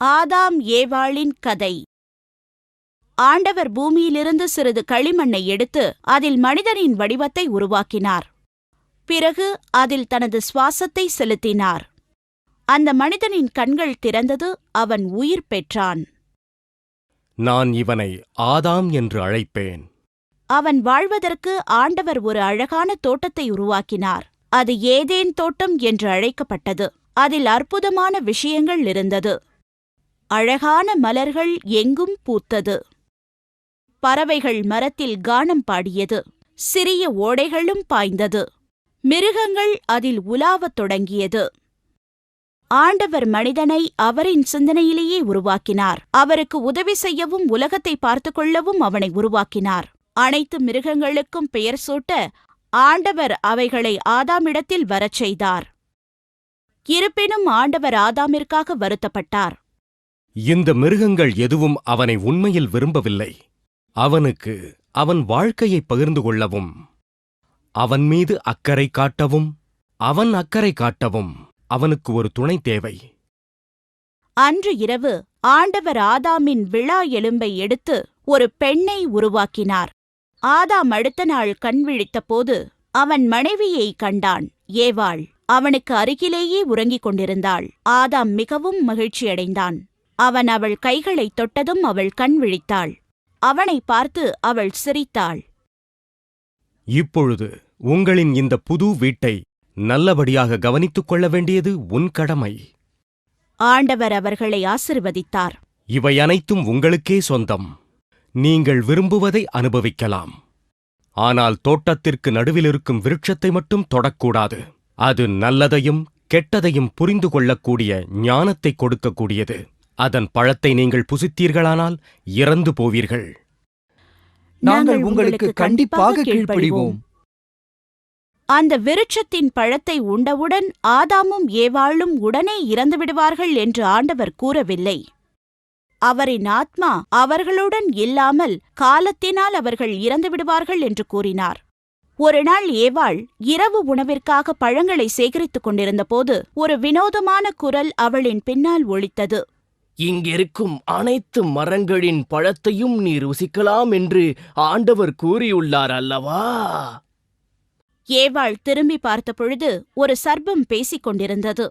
ஆதாம் ஏவாளின் கதை. ஆண்டவர் பூமியிலிருந்து சிறிது களிமண்ணை எடுத்து அதில் மனிதனின் வடிவத்தை உருவாக்கினார். பிறகு அதில் தனது சுவாசத்தை செலுத்தினார். அந்த மனிதனின் கண்கள் திறந்தது அவன் உயிர் பெற்றான். நான் இவனை ஆதாம் என்று அழைப்பேன். அவன் வாழ்வதற்கு ஆண்டவர் ஒரு அழகான தோட்டத்தை உருவாக்கினார். அது ஏதேன் தோட்டம் என்று அழைக்கப்பட்டது. அதில் அற்புதமான விஷயங்கள் இருந்தது. அழகான மலர்கள் எங்கும் பூத்தது. பறவைகள் மரத்தில் கானம் பாடியது. சிறிய ஓடைகளும் பாய்ந்தது. மிருகங்கள் அதில் உலாவத் தொடங்கியது. ஆண்டவர் மனிதனை அவரின் சிந்தனையிலேயே உருவாக்கினார். அவருக்கு உதவி செய்யவும் உலகத்தை பார்த்துக் கொள்ளவும் அவனை உருவாக்கினார். அனைத்து மிருகங்களுக்கும் பெயர் சூட்ட ஆண்டவர் அவைகளை ஆதாமிடத்தில் வரச் செய்தார். இருப்பினும் ஆண்டவர் ஆதாமிற்காக வருத்தப்பட்டார். இந்த மிருகங்கள் எதுவும் அவனை உண்மையில் விரும்பவில்லை. அவனுக்கு அவன் வாழ்க்கையை பகிர்ந்து கொள்ளவும் அவன் மீது அக்கறை காட்டவும் அவன் அக்கறை காட்டவும் அவனுக்கு ஒரு துணை தேவை. அன்று இரவு ஆண்டவர் ஆதாமின் விழா எலும்பை எடுத்து ஒரு பெண்ணை உருவாக்கினார். ஆதாம் அடுத்த நாள் கண் விழித்தபோது அவன் மனைவியை கண்டான். ஏவாள் அவனுக்கு அருகிலேயே உறங்கிக் கொண்டிருந்தாள். ஆதாம் மிகவும் மகிழ்ச்சியடைந்தான். அவன் அவள் கைகளைத் தொட்டதும் அவள் கண் விழித்தாள். அவனை பார்த்து அவள் சிரித்தாள். இப்பொழுது உங்களின் இந்த புது வீட்டை நல்லபடியாக கவனித்துக் கொள்ள வேண்டியது உன் கடமை. ஆண்டவர் அவர்களை ஆசிர்வதித்தார். இவை அனைத்தும் உங்களுக்கே சொந்தம். நீங்கள் விரும்புவதை அனுபவிக்கலாம். ஆனால் தோட்டத்திற்கு நடுவிலிருக்கும் விருட்சத்தை மட்டும் தொடக்கூடாது. அது நல்லதையும் கெட்டதையும் புரிந்து கொள்ளக்கூடிய ஞானத்தை கொடுக்கக்கூடியது. அதன் பழத்தை நீங்கள் புசித்தீர்களானால் இறந்து போவீர்கள். நாங்கள் உங்களுக்கு கண்டிப்பாக கீழ்ப்படிவோம். அந்த விருட்சத்தின் பழத்தை உண்டவுடன் ஆதாமும் ஏவாளும் உடனே இறந்து விடுவார்கள் என்று ஆண்டவர் கூறவில்லை. அவரின் ஆத்மா அவர்களுடன் இல்லாமல் காலத்தினால் அவர்கள் இறந்து விடுவார்கள் என்று கூறினார். ஒருநாள் ஏவாள் இரவு உணவிற்காக பழங்களை சேகரித்துக் கொண்டிருந்தபோது ஒரு வினோதமான குரல் அவளின் பின்னால் ஒலித்தது. இங்கிருக்கும் அனைத்து மரங்களின் பழத்தையும் நீ ருசிக்கலாம் என்று ஆண்டவர் கூறியுள்ளார் அல்லவா? ஏவாள் திரும்பி பார்த்தபொழுது ஒரு சர்ப்பம் பேசிக் கொண்டிருந்தது.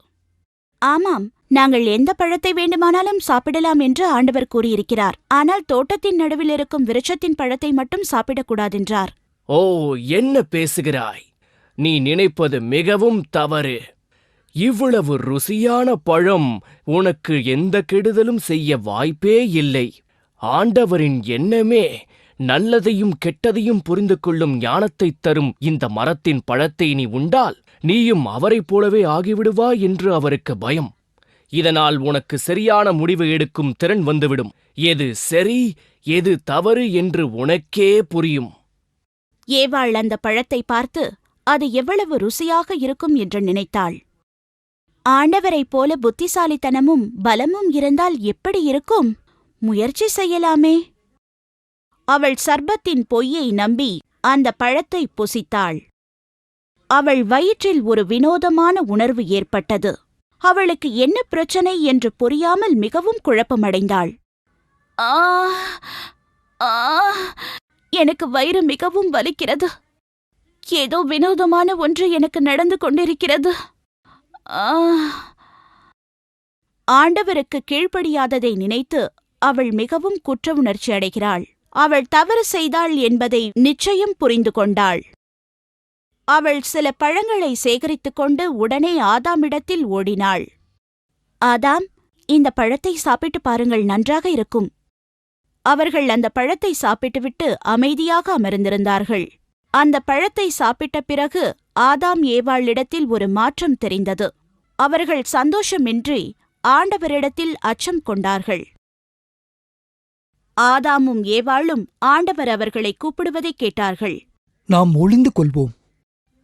ஆமாம் நாங்கள் எந்த பழத்தை வேண்டுமானாலும் சாப்பிடலாம் என்று ஆண்டவர் கூறியிருக்கிறார். ஆனால் தோட்டத்தின் நடுவில் இருக்கும் விருட்சத்தின் பழத்தை மட்டும் சாப்பிடக்கூடாதென்றார் ஓ என்ன பேசுகிறாய்? நீ நினைப்பது மிகவும் தவறு. இவ்வளவு ருசியான பழம் உனக்கு எந்த கெடுதலும் செய்ய வாய்ப்பே இல்லை. ஆண்டவரின் எண்ணமே நல்லதையும் கெட்டதையும் புரிந்து கொள்ளும் ஞானத்தைத் தரும் இந்த மரத்தின் பழத்தை நீ உண்டால் நீயும் அவரைப் போலவே ஆகிவிடுவாய் என்று அவருக்கு பயம். இதனால் உனக்கு சரியான முடிவு எடுக்கும் திறன் வந்துவிடும். எது சரி எது தவறு என்று உனக்கே புரியும். ஏவாள் அந்த பழத்தை பார்த்து அது எவ்வளவு ருசியாக இருக்கும் என்று நினைத்தாள். ஆண்டவரைப் போல புத்திசாலித்தனமும் பலமும் இருந்தால் எப்படி இருக்கும்? முயற்சி செய்யலாமே. அவள் சர்பத்தின் பொய்யை நம்பி அந்த பழத்தை புசித்தாள். அவள் வயிற்றில் ஒரு வினோதமான உணர்வு ஏற்பட்டது. அவளுக்கு என்ன பிரச்சனை என்று புரியாமல் மிகவும் குழப்பமடைந்தாள். ஆ ஆ எனக்கு வயிறு மிகவும் வலிக்கிறது. ஏதோ வினோதமான ஒன்று எனக்கு நடந்து கொண்டிருக்கிறது. ஆண்டவருக்கு கீழ்ப்படியாததை நினைத்து அவள் மிகவும் குற்ற உணர்ச்சி அடைகிறாள். அவள் தவறு செய்தாள் என்பதை நிச்சயம் புரிந்து கொண்டாள். அவள் சில பழங்களை சேகரித்துக் கொண்டு உடனே ஆதாமிடத்தில் ஓடினாள். ஆதாம் இந்த பழத்தை சாப்பிட்டு பாருங்கள் நன்றாக இருக்கும். அவர்கள் அந்த பழத்தை சாப்பிட்டுவிட்டு அமைதியாக அமர்ந்திருந்தார்கள். அந்த பழத்தை சாப்பிட்ட பிறகு ஆதாம் ஏவாளிடத்தில் ஒரு மாற்றம் தெரிந்தது. அவர்கள் சந்தோஷமின்றி ஆண்டவரிடத்தில் அச்சம் கொண்டார்கள். ஆதாமும் ஏவாளும் ஆண்டவர் அவர்களை கூப்பிடுவதை கேட்டார்கள். நாம் ஒளிந்து கொள்வோம்.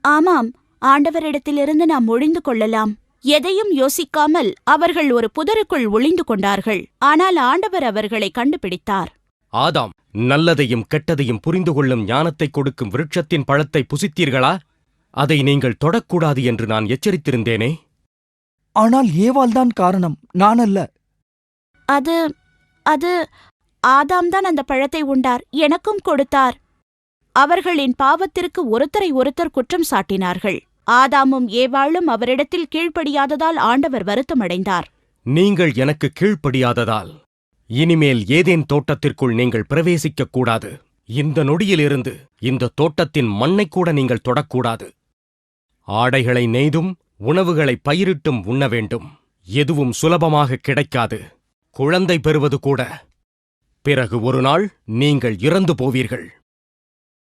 ஆமாம் ஆண்டவரிடத்திலிருந்து நாம் ஒழிந்து கொள்ளலாம். எதையும் யோசிக்காமல் அவர்கள் ஒரு புதருக்குள் ஒளிந்து கொண்டார்கள். ஆனால் ஆண்டவர் அவர்களை கண்டுபிடித்தார். ஆதாம் நல்லதையும் கெட்டதையும் புரிந்து கொள்ளும் ஞானத்தை கொடுக்கும் விருட்சத்தின் பழத்தை புசித்தீர்களா? அதை நீங்கள் தொடக்கூடாது என்று நான் எச்சரித்திருந்தேனே. ஆனால் ஏவாள்தான் காரணம் நான் அல்ல அது அது ஆதாம் தான் அந்த பழத்தை உண்டார் எனக்கும் கொடுத்தார். அவர்களின் பாவத்திற்கு ஒருத்தரை ஒருத்தர் குற்றம் சாட்டினார்கள். ஆதாமும் ஏவாளும் அவரிடத்தில் கீழ்ப்படியாததால் ஆண்டவர் வருத்தமடைந்தார். நீங்கள் எனக்கு கீழ்ப்படியாததால். இனிமேல் ஏதேன் தோட்டத்திற்குள் நீங்கள் பிரவேசிக்கக் கூடாது இந்த நொடியிலிருந்து இந்த தோட்டத்தின் மண்ணை கூட நீங்கள் தொடக்கூடாது. ஆடைகளை நெய்தும் உணவுகளை பயிரிட்டும் உண்ண வேண்டும். எதுவும் சுலபமாக கிடைக்காது. குழந்தை பெறுவது கூட. பிறகு ஒரு நாள் நீங்கள் இறந்து போவீர்கள்.